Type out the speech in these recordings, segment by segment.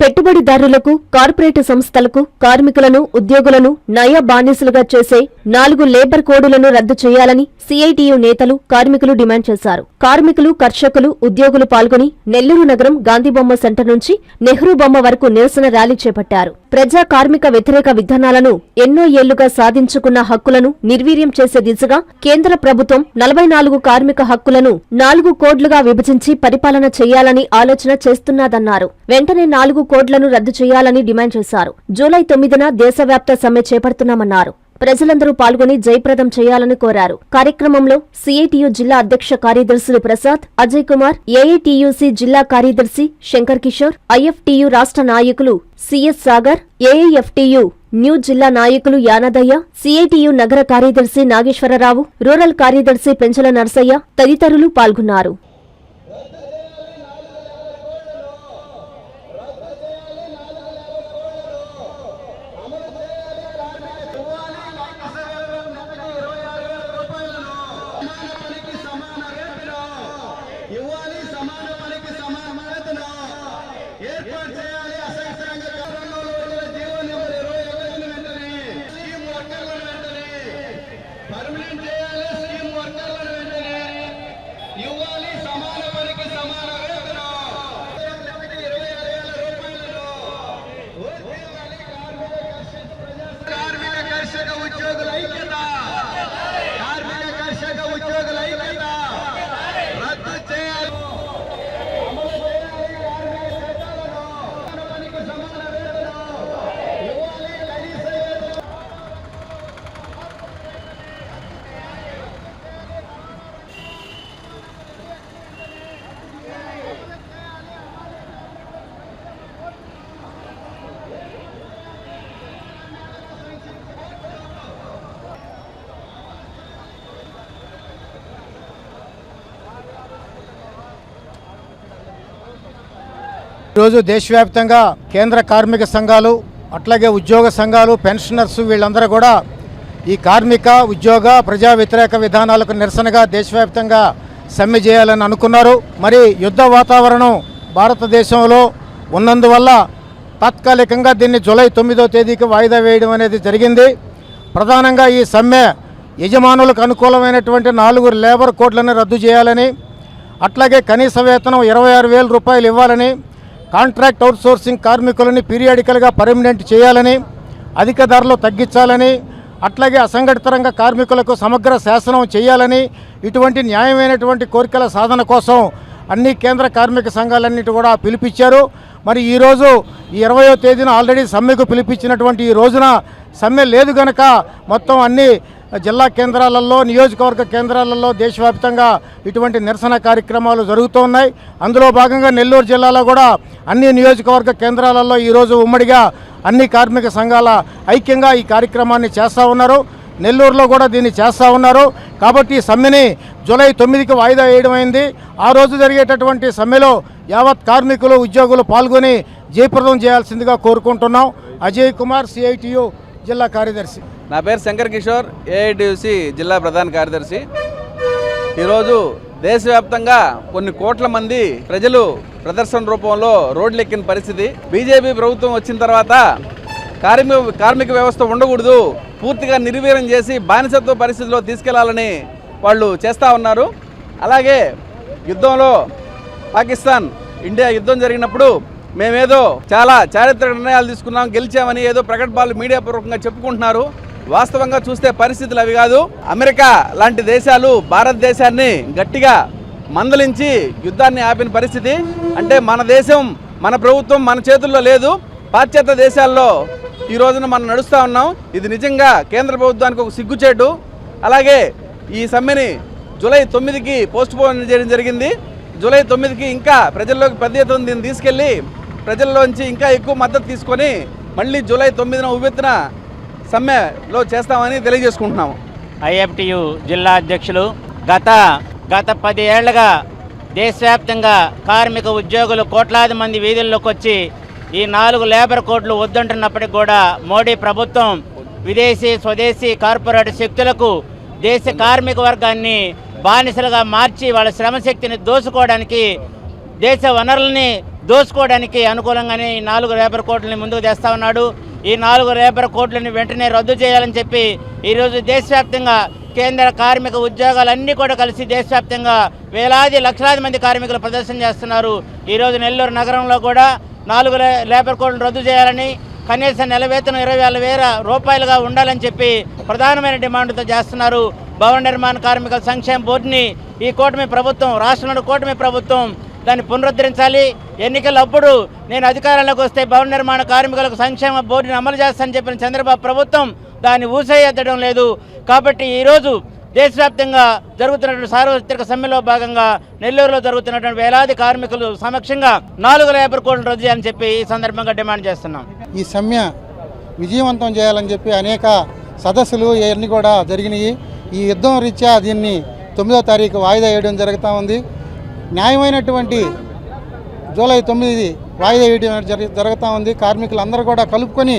పెట్టుబడిదారులకు కార్పొరేట్ సంస్థలకు కార్మికులను ఉద్యోగులను నయా బానిసలుగా చేసే నాలుగు లేబర్ కోడులను రద్దు చేయాలని సిఐటియు నేతలు కార్మికులు డిమాండ్ చేశారు. కార్మికులు కర్షకులు ఉద్యోగులు పాల్గొని నెల్లూరు నగరం గాంధీబొమ్మ సెంటర్ నుంచి నెహ్రూ బొమ్మ వరకు నిరసన ర్యాలీ చేపట్టారు. ప్రజా కార్మిక వ్యతిరేక విధానాలను ఎన్నో ఏళ్ళుగా సాధించుకున్న హక్కులను నిర్వీర్యం చేసే దిశగా కేంద్ర ప్రభుత్వం నలభై నాలుగు కార్మిక హక్కులను నాలుగు కోడ్లుగా విభజించి పరిపాలన చేయాలని ఆలోచన చేస్తున్నదన్నారు. వెంటనే నాలుగు కోడ్లను రద్దు చేయాలని డిమాండ్ చేశారు. జూలై తొమ్మిదిన దేశవ్యాప్త సమ్మె చేపడుతున్నామన్నారు. ప్రజలందరూ పాల్గొని జయప్రదం చేయాలని కోరారు. కార్యక్రమంలో సిఐటియు జిల్లా అధ్యక్ష కార్యదర్శులు ప్రసాద్ అజయ్ కుమార్ ఏఐటియుసి జిల్లా కార్యదర్శి శంకర్ కిషోర్ ఐఎఫ్టియు రాష్ట్ర నాయకులు సిఎస్ సాగర్ ఏఐఎఫ్టియు న్యూ జిల్లా నాయకులు యానదయ్య సిఐటియు నగర కార్యదర్శి నాగేశ్వరరావు రూరల్ కార్యదర్శి పెంచల నర్సయ్య తదితరులు పాల్గొన్నారు. ఈరోజు దేశవ్యాప్తంగా కేంద్ర కార్మిక సంఘాలు అట్లాగే ఉద్యోగ సంఘాలు పెన్షనర్స్ వీళ్ళందరూ కూడా ఈ కార్మిక ఉద్యోగ ప్రజా వ్యతిరేక విధానాలకు నిరసనగా దేశవ్యాప్తంగా సమ్మె చేయాలని అనుకున్నారు. మరి యుద్ధ వాతావరణం భారతదేశంలో ఉన్నందువల్ల తాత్కాలికంగా దీన్ని జూలై తొమ్మిదో తేదీకి వాయిదా వేయడం అనేది జరిగింది. ప్రధానంగా ఈ సమ్మె యజమానులకు అనుకూలమైనటువంటి నాలుగు లేబర్ కోడ్లను రద్దు చేయాలని అట్లాగే కనీస వేతనం ఇరవై ఆరు రూపాయలు ఇవ్వాలని కాంట్రాక్ట్ అవుట్సోర్సింగ్ కార్మికులని పీరియాడికల్గా పర్మనెంట్ చేయాలని అధిక ధరలు తగ్గించాలని అట్లాగే అసంఘటిత రంగ కార్మికులకు సమగ్ర శాసనం చేయాలని ఇటువంటి న్యాయమైనటువంటి కోరికల సాధన కోసం అన్ని కేంద్ర కార్మిక సంఘాలన్నిటి కూడా పిలిపించారు. మరి ఈరోజు ఈ ఇరవయో తేదీన ఆల్రెడీ సమ్మెకు పిలిపించినటువంటి ఈ రోజున సమ్మె లేదు గనక మొత్తం అన్ని జిల్లా కేంద్రాలలో నియోజకవర్గ కేంద్రాలలో దేశవ్యాప్తంగా ఇటువంటి నిరసన కార్యక్రమాలు జరుగుతూ ఉన్నాయి. అందులో భాగంగా నెల్లూరు జిల్లాలో కూడా అన్ని నియోజకవర్గ కేంద్రాలలో ఈరోజు ఉమ్మడిగా అన్ని కార్మిక సంఘాల ఐక్యంగా ఈ కార్యక్రమాన్ని చేస్తూ ఉన్నారు. నెల్లూరులో కూడా దీన్ని చేస్తూ ఉన్నారు. కాబట్టి ఈ సమ్మెని జూలై తొమ్మిదికి వాయిదా వేయడం అయింది. ఆ రోజు జరిగేటటువంటి సమ్మెలో యావత్ కార్మికులు ఉద్యోగులు పాల్గొని జయప్రదం చేయాల్సిందిగా కోరుకుంటున్నాం. అజయ్ కుమార్ సిఐటియు జిల్లా కార్యదర్శి. నా పేరు శంకర్ కిషోర్ ఏఐటిసి జిల్లా ప్రధాన కార్యదర్శి. ఈరోజు దేశవ్యాప్తంగా కొన్ని కోట్ల మంది ప్రజలు ప్రదర్శన రూపంలో రోడ్లు ఎక్కిన పరిస్థితి. బీజేపీ ప్రభుత్వం వచ్చిన తర్వాత కార్మిక కార్మిక వ్యవస్థ ఉండకూడదు పూర్తిగా నిర్వీర్యం చేసి బానిసత్వ పరిస్థితిలో తీసుకెళ్ళాలని వాళ్ళు చేస్తూ ఉన్నారు. అలాగే యుద్ధంలో పాకిస్తాన్ ఇండియా యుద్ధం జరిగినప్పుడు మేమేదో చాలా చారిత్రక నిర్ణయాలు తీసుకున్నాం గెలిచామని ఏదో ప్రకటనలు మీడియా పూర్వకంగా చెప్పుకుంటున్నారు. వాస్తవంగా చూస్తే పరిస్థితులు అవి కాదు. అమెరికా లాంటి దేశాలు భారతదేశాన్ని గట్టిగా మందలించి యుద్ధాన్ని ఆపిన పరిస్థితి. అంటే మన దేశం మన ప్రభుత్వం మన చేతుల్లో లేదు. పాశ్చాత్య దేశాల్లో ఈ రోజున మనం నడుస్తూ ఉన్నాం. ఇది నిజంగా కేంద్ర ప్రభుత్వానికి ఒక సిగ్గుచేటు. అలాగే ఈ సమ్మెని జూలై తొమ్మిదికి పోస్ట్ పోన్ చేయడం జరిగింది. జూలై తొమ్మిదికి ఇంకా ప్రజల్లోకి పెద్ద ఎత్తున దీన్ని తీసుకెళ్ళి ప్రజల్లోంచి ఇంకా ఎక్కువ మద్దతు తీసుకొని మళ్ళీ జూలై తొమ్మిదిన ఉవ్వెత్తున సమ్మెలో చేస్తామని తెలియజేసుకుంటున్నాము. ఐఎఫ్టియు జిల్లా అధ్యక్షులు గత గత పది ఏళ్ళుగా దేశవ్యాప్తంగా కార్మిక ఉద్యోగులు కోట్లాది మంది వీధుల్లోకి వచ్చి ఈ నాలుగు లేబర్ కోడ్లు వద్దంటున్నప్పటికి కూడా మోడీ ప్రభుత్వం విదేశీ స్వదేశీ కార్పొరేట్ శక్తులకు దేశ కార్మిక వర్గాన్ని బానిసలుగా మార్చి వాళ్ళ శ్రమశక్తిని దోసుకోవడానికి దేశ వనరుల్ని దోసుకోవడానికి అనుకూలంగానే ఈ నాలుగు లేబర్ కోడ్లని ముందుకు తెస్తా ఉన్నాడు. ఈ నాలుగు లేబర్ కోడ్లని వెంటనే రద్దు చేయాలని చెప్పి ఈరోజు దేశవ్యాప్తంగా కేంద్ర కార్మిక ఉద్యోగాలన్నీ కూడా కలిసి దేశవ్యాప్తంగా వేలాది లక్షలాది మంది కార్మికులు ప్రదర్శన చేస్తున్నారు. ఈరోజు నెల్లూరు నగరంలో కూడా నాలుగు లేబర్ కోడ్లను రద్దు చేయాలని కనీస నెల వేతనం ఇరవై వేల వేల రూపాయలుగా ఉండాలని చెప్పి ప్రధానమైన డిమాండ్తో చేస్తున్నారు. భవన నిర్మాణ కార్మికుల సంక్షేమ బోర్డుని ఈ కూటమి ప్రభుత్వం రాష్ట్రంలో కూటమి ప్రభుత్వం దాన్ని పునరుద్ధరించాలి. ఎన్నికలప్పుడు నేను అధికారంలోకి వస్తే భవన నిర్మాణ కార్మికులకు సంక్షేమ బోర్డుని అమలు చేస్తానని చెప్పిన చంద్రబాబు ప్రభుత్వం దాన్ని ఊసేయెత్తడం లేదు. కాబట్టి ఈరోజు దేశవ్యాప్తంగా జరుగుతున్నటువంటి సార్వత్రిక సమ్మెలో భాగంగా నెల్లూరులో జరుగుతున్నటువంటి వేలాది కార్మికులు సమక్షంగా నాలుగు లేబర్ కోడ్లు రద్దు చేయాలని చెప్పి ఈ సందర్భంగా డిమాండ్ చేస్తున్నాం. ఈ సమ్మె విజయవంతం చేయాలని చెప్పి అనేక సదస్సులు ఇవన్నీ కూడా జరిగినాయి. ఈ యుద్ధం రీత్యా దీన్ని తొమ్మిదో తారీఖు వాయిదా వేయడం జరుగుతూ ఉంది. న్యాయమైనటువంటి జూలై తొమ్మిది వాయిదా వేయడం జరి జరుగుతూ ఉంది. కార్మికులందరూ కూడా కలుపుకొని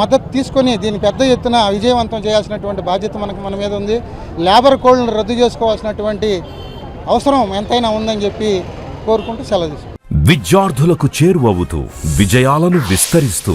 మద్దతు తీసుకొని దీన్ని పెద్ద ఎత్తున విజయవంతం చేయాల్సినటువంటి బాధ్యత మనకు మన మీద ఉంది. లేబర్ కోడ్లను రద్దు చేసుకోవాల్సినటువంటి అవసరం ఎంతైనా ఉందని చెప్పి కోరుకుంటూ సెలవు విద్యార్థులకు చేరువవుతూ విజయాలను విస్తరిస్తూ